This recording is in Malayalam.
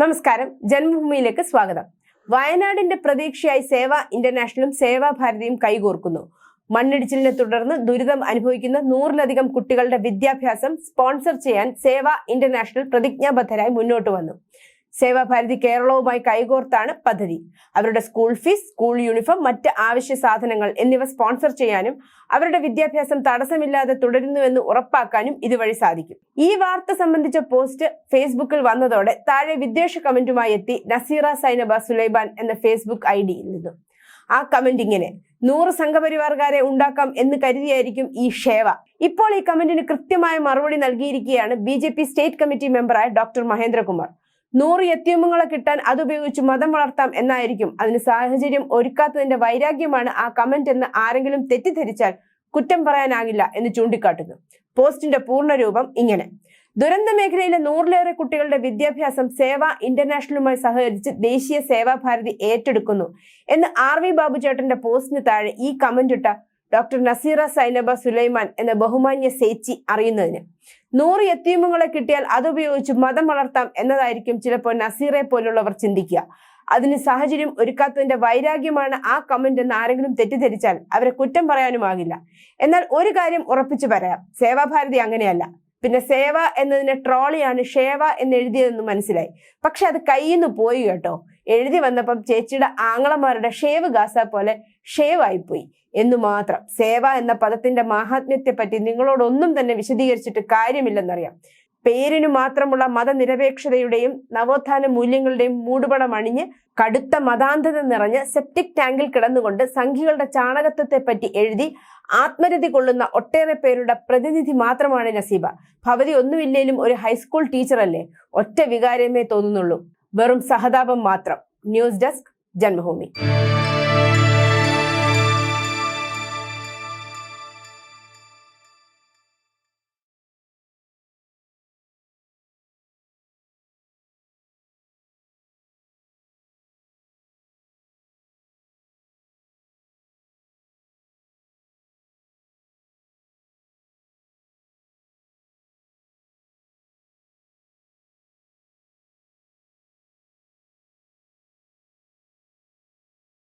നമസ്കാരം. ജന്മഭൂമിയിലേക്ക് സ്വാഗതം. വയനാടിന്റെ പ്രതീക്ഷയായി സേവ ഇന്റർനാഷണലും സേവാഭാരതിയും കൈകോർക്കുന്നു. മണ്ണിടിച്ചിലിനെ തുടർന്ന് ദുരിതം അനുഭവിക്കുന്ന നൂറിലധികം കുട്ടികളുടെ വിദ്യാഭ്യാസം സ്പോൺസർ ചെയ്യാൻ സേവ ഇന്റർനാഷണൽ പ്രതിജ്ഞാബദ്ധരായി മുന്നോട്ട് വന്നു. സേവാഭാരതി കേരളവുമായി കൈകോർത്താണ് പദ്ധതി. അവരുടെ സ്കൂൾ ഫീസ് സ്കൂൾ യൂണിഫോം മറ്റ് ആവശ്യ സാധനങ്ങൾ എന്നിവ സ്പോൺസർ ചെയ്യാനും അവരുടെ വിദ്യാഭ്യാസം തടസ്സമില്ലാതെ തുടരുന്നുവെന്ന് ഉറപ്പാക്കാനും ഇതുവഴി സാധിക്കും. ഈ വാർത്ത സംബന്ധിച്ച പോസ്റ്റ് ഫേസ്ബുക്കിൽ വന്നതോടെ താഴെ വിദ്വേഷ കമന്റുമായി എത്തി നസീറ സൈനബ സുലൈബാൻ എന്ന ഫേസ്ബുക്ക് ഐ ഡിയിൽ നിന്നും. ആ കമന്റ് ഇങ്ങനെ നൂറ് സംഘപരിവാർക്കാരെ ഉണ്ടാക്കാം എന്ന് കരുതിയായിരിക്കും ഈ ഷേവ ഇപ്പോൾ ഈ കമന്റിന് കൃത്യമായ മറുപടി നൽകിയിരിക്കുകയാണ് ബി സ്റ്റേറ്റ് കമ്മിറ്റി മെമ്പറായ ഡോക്ടർ മഹേന്ദ്രകുമാർ. നൂറ് യത്യമങ്ങളെ കിട്ടാൻ അതുപയോഗിച്ച് മതം വളർത്താം എന്നായിരിക്കും. അതിന് സാഹചര്യം ഒരുക്കാത്തതിന്റെ വൈരാഗ്യമാണ് ആ കമന്റ് എന്ന് ആരെങ്കിലും തെറ്റിദ്ധരിച്ചാൽ കുറ്റം പറയാനാകില്ല എന്ന് ചൂണ്ടിക്കാട്ടുന്നു. പോസ്റ്റിന്റെ പൂർണരൂപം ഇങ്ങനെ. ദുരന്ത മേഖലയിലെ നൂറിലേറെ കുട്ടികളുടെ വിദ്യാഭ്യാസം സേവ ഇന്റർനാഷണലുമായി സഹകരിച്ച് ദേശീയ സേവാഭാരതി ഏറ്റെടുക്കുന്നു എന്ന് ആർ വി ബാബു ചേട്ടന്റെ പോസ്റ്റിന് താഴെ ഈ കമന്റ് ഇട്ട ഡോക്ടർ നസീറ സൈനബ സുലൈമാൻ എന്ന ബഹുമാന്യ സേച്ചി അറിയുന്നതിന്. നൂറ് യത്തീമുകളെ കിട്ടിയാൽ അതുപയോഗിച്ച് മതം വളർത്താം എന്നതായിരിക്കും ചിലപ്പോൾ നസീറെ പോലുള്ളവർ ചിന്തിക്കുക. അതിന് സാഹചര്യം ഒരുക്കാത്തതിന്റെ വൈരാഗ്യമാണ് ആ കമന്റ് എന്ന് ആരെങ്കിലും തെറ്റിദ്ധരിച്ചാൽ അവരെ കുറ്റം പറയാനുമാകില്ല. എന്നാൽ ഒരു കാര്യം ഉറപ്പിച്ചു പറയാം. സേവാഭാരതി അങ്ങനെയല്ല. പിന്നെ സേവ എന്നതിനെ ട്രോളിയാണ് ഷേവ എന്ന് എഴുതിയതെന്ന് മനസ്സിലായി. പക്ഷെ അത് കയ്യിൽ നിന്ന് പോയി കേട്ടോ. എഴുതി വന്നപ്പം ചേച്ചിയുടെ ആങ്ങളമാരുടെ ഷേവ് ഗാസ പോലെ ഷേവ് ആയിപ്പോയി എന്നു മാത്രം. സേവ എന്ന പദത്തിന്റെ മാഹാത്മ്യത്തെ പറ്റി നിങ്ങളോടൊന്നും തന്നെ വിശദീകരിച്ചിട്ട് കാര്യമില്ലെന്നറിയാം. പേരിനു മാത്രമുള്ള മതനിരപേക്ഷതയുടെയും നവോത്ഥാന മൂല്യങ്ങളുടെയും മൂടുപടം അണിഞ്ഞ് കടുത്ത മതാന്ധത നിറഞ്ഞ് സെപ്റ്റിക് ടാങ്കിൽ കിടന്നുകൊണ്ട് സംഘികളുടെ ചാണകത്വത്തെ പറ്റി എഴുതി ആത്മരതി കൊള്ളുന്ന ഒട്ടേറെ പേരുടെ പ്രതിനിധി മാത്രമാണ് നസീബ. ഭവതി ഒന്നുമില്ലേലും ഒരു ഹൈസ്കൂൾ ടീച്ചറല്ലേ? ഒറ്റ വികാരമേ തോന്നുന്നുള്ളൂ. വെറും സഹതാപം മാത്രം. News desk Janmabhumi.